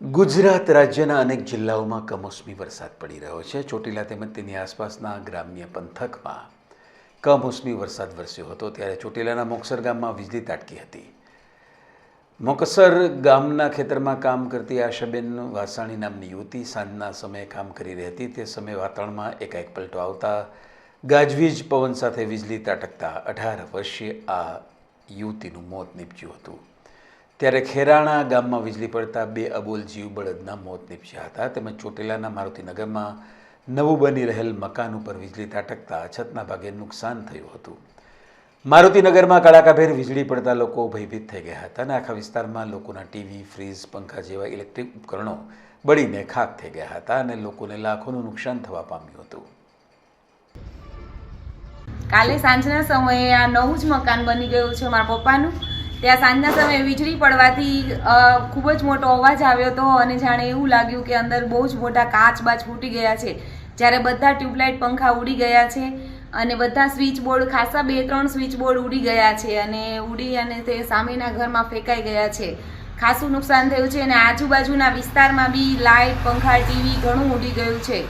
ગુજરાત રાજ્યના અનેક જિલ્લાઓમાં કમોસમી વરસાદ પડી રહ્યો છે. ચોટીલા તેમજ તેની આસપાસના ગ્રામ્ય પંથકમાં કમોસમી વરસાદ વરસ્યો હતો ત્યારે ચોટીલાના મોકસર ગામમાં વીજળી તાટકી હતી. મોકસર ગામના ખેતરમાં કામ કરતી આશાબેન વાસાણી નામની યુવતી સાંજના સમયે કામ કરી રહી હતી. તે સમયે વાતાવરણમાં એકાએક પલટો આવતા ગાજવીજ પવન સાથે વીજળી ત્રાટકતા અઢાર વર્ષીય આ યુવતીનું મોત નીપજ્યું હતું. ત્યારે ખેરાણા ગામમાં વીજળી પડતા બે અબોલ જીવ બળદના મોત નીપજ્યા હતા. તેમજ ચોટીલાના મારુતિનગરમાં નવું બની રહેલ મકાન ઉપર વીજળી ત્રાટકતા અછતના ભાગે નુકસાન થયું હતું. મારુતિનગરમાં કડાકાભેર વીજળી પડતા લોકો ભયભીત થઈ ગયા હતા અને આખા વિસ્તારમાં લોકોના ટીવી, ફ્રીજ, પંખા જેવા ઇલેક્ટ્રિક ઉપકરણો બળીને ખાક થઈ ગયા હતા અને લોકોને લાખોનું નુકસાન થવા પામ્યું હતું. કાલે સાંજના સમયે આ નવું જ મકાન બની ગયું છે મારા પપ્પાનું. ત્યાં સાંજના સમયે વીજળી પડવાથી ખૂબ જ મોટો અવાજ આવ્યો હતો અને જાણે એવું લાગ્યું કે અંદર બહુ જ મોટા કાચ બાચ ફૂટી ગયા છે. જ્યારે બધા ટ્યુબલાઇટ પંખા ઉડી ગયા છે અને બધા સ્વિચ બોર્ડ ખાસા બે ત્રણ સ્વિચ બોર્ડ ઉડી ગયા છે અને ઉડી અને તે સામેના ઘરમાં ફેંકાઈ ગયા છે. ખાસું નુકસાન થયું છે અને આજુબાજુના વિસ્તારમાં બી લાઇટ, પંખા, ટીવી ઘણું ઉડી ગયું છે.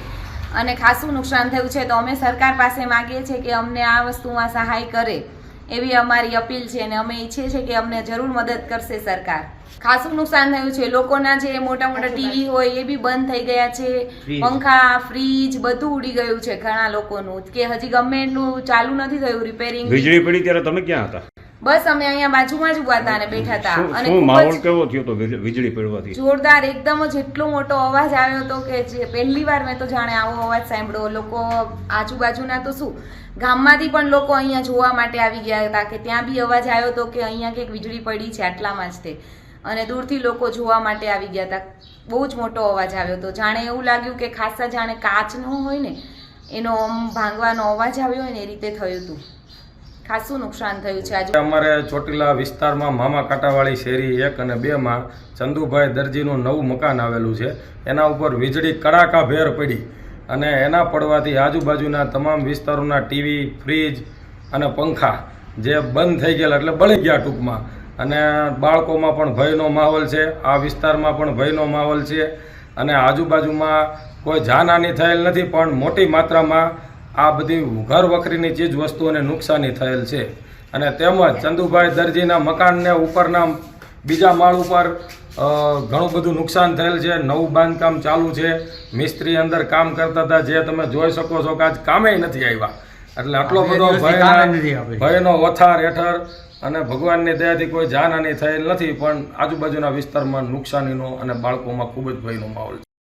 અને ખાસું નુકસાન થયું છે. તો અમે સરકાર પાસે માગીએ છીએ કે અમને આ વસ્તુમાં સહાય કરે. એવી અમારી અપીલ છે અને અમે ઈચ્છીએ છીએ કે અમને જરૂર મદદ કરશે સરકાર. ખાસું નુકસાન થયું છે. લોકોના જે મોટા મોટા ટીવી હોય એ બી બંધ થઈ ગયા છે. પંખા ફ્રીજ બધું ઉડી ગયું છે ઘણા લોકોનું. કે હજી ગમે એટલું ચાલુ નથી થયું રિપેરિંગ વીજળી પડી ત્યારે તમે ક્યાં હતા? બસ અમે અહીંયા બાજુમાં જ ઊભા હતા અને બેઠા હતા. અને શું માહોલ કેવો થયો તો વીજળી પડવાથી? જોરદાર એકદમ જ એટલો મોટો અવાજ આવ્યો હતો કે જે પહેલી વાર મેં તો જાણે આવો અવાજ સાંભળ્યો. લોકો આજુબાજુના તો શું ગામમાંથી પણ લોકો અહીંયા જોવા માટે આવી ગયા હતા કે ત્યાં બી અવાજ આવ્યો હતો કે અહીંયા કંઈક વીજળી પડી છે આટલામાં જ તે. અને દૂરથી લોકો જોવા માટે આવી ગયા હતા. બહુ જ મોટો અવાજ આવ્યો હતો. જાણે એવું લાગ્યું કે ખાસા જાણે કાચનો હોય ને એનો આમ ભાંગવાનો અવાજ આવ્યો હોય ને એ રીતે થયું હતું. ખાસું નુકસાન થયું છે આજે. અમારે ચોટીલા વિસ્તારમાં મામા કાંટાવાળી શેરી એક અને બેમાં ચંદુભાઈ દરજીનું નવું મકાન આવેલું છે. એના ઉપર વીજળી કડાકા ભેર પડી અને એના પડવાથી આજુબાજુના તમામ વિસ્તારોના ટીવી, ફ્રીજ અને પંખા જે બંધ થઈ ગયેલા એટલે બળી ગયા ટૂંકમાં. અને બાળકોમાં પણ ભયનો માહોલ છે, આ વિસ્તારમાં પણ ભયનો માહોલ છે. અને આજુબાજુમાં કોઈ જાનહાની થયેલ નથી, પણ મોટી માત્રામાં આ બધી ઘર વખરીની ચીજ વસ્તુઓને નુકસાની થયેલ છે. અને તેમજ ચંદુભાઈ દરજીના મકાનને ઉપરના બીજા માળ ઉપર ઘણું બધું નુકસાન થયેલ છે. નવું બાંધકામ ચાલુ છે. મિસ્ત્રી અંદર કામ કરતા હતા. જે તમે જોઈ શકો છો કે આજ કામે નથી આવ્યા. એટલે આટલો બધો ભયનો વથાર હેઠળ અને ભગવાનની દયાથી કોઈ જાનહાની થયેલ નથી. પણ આજુબાજુના વિસ્તારમાં નુકસાનીનો અને બાળકોમાં ખૂબ જ ભયનો માહોલ છે.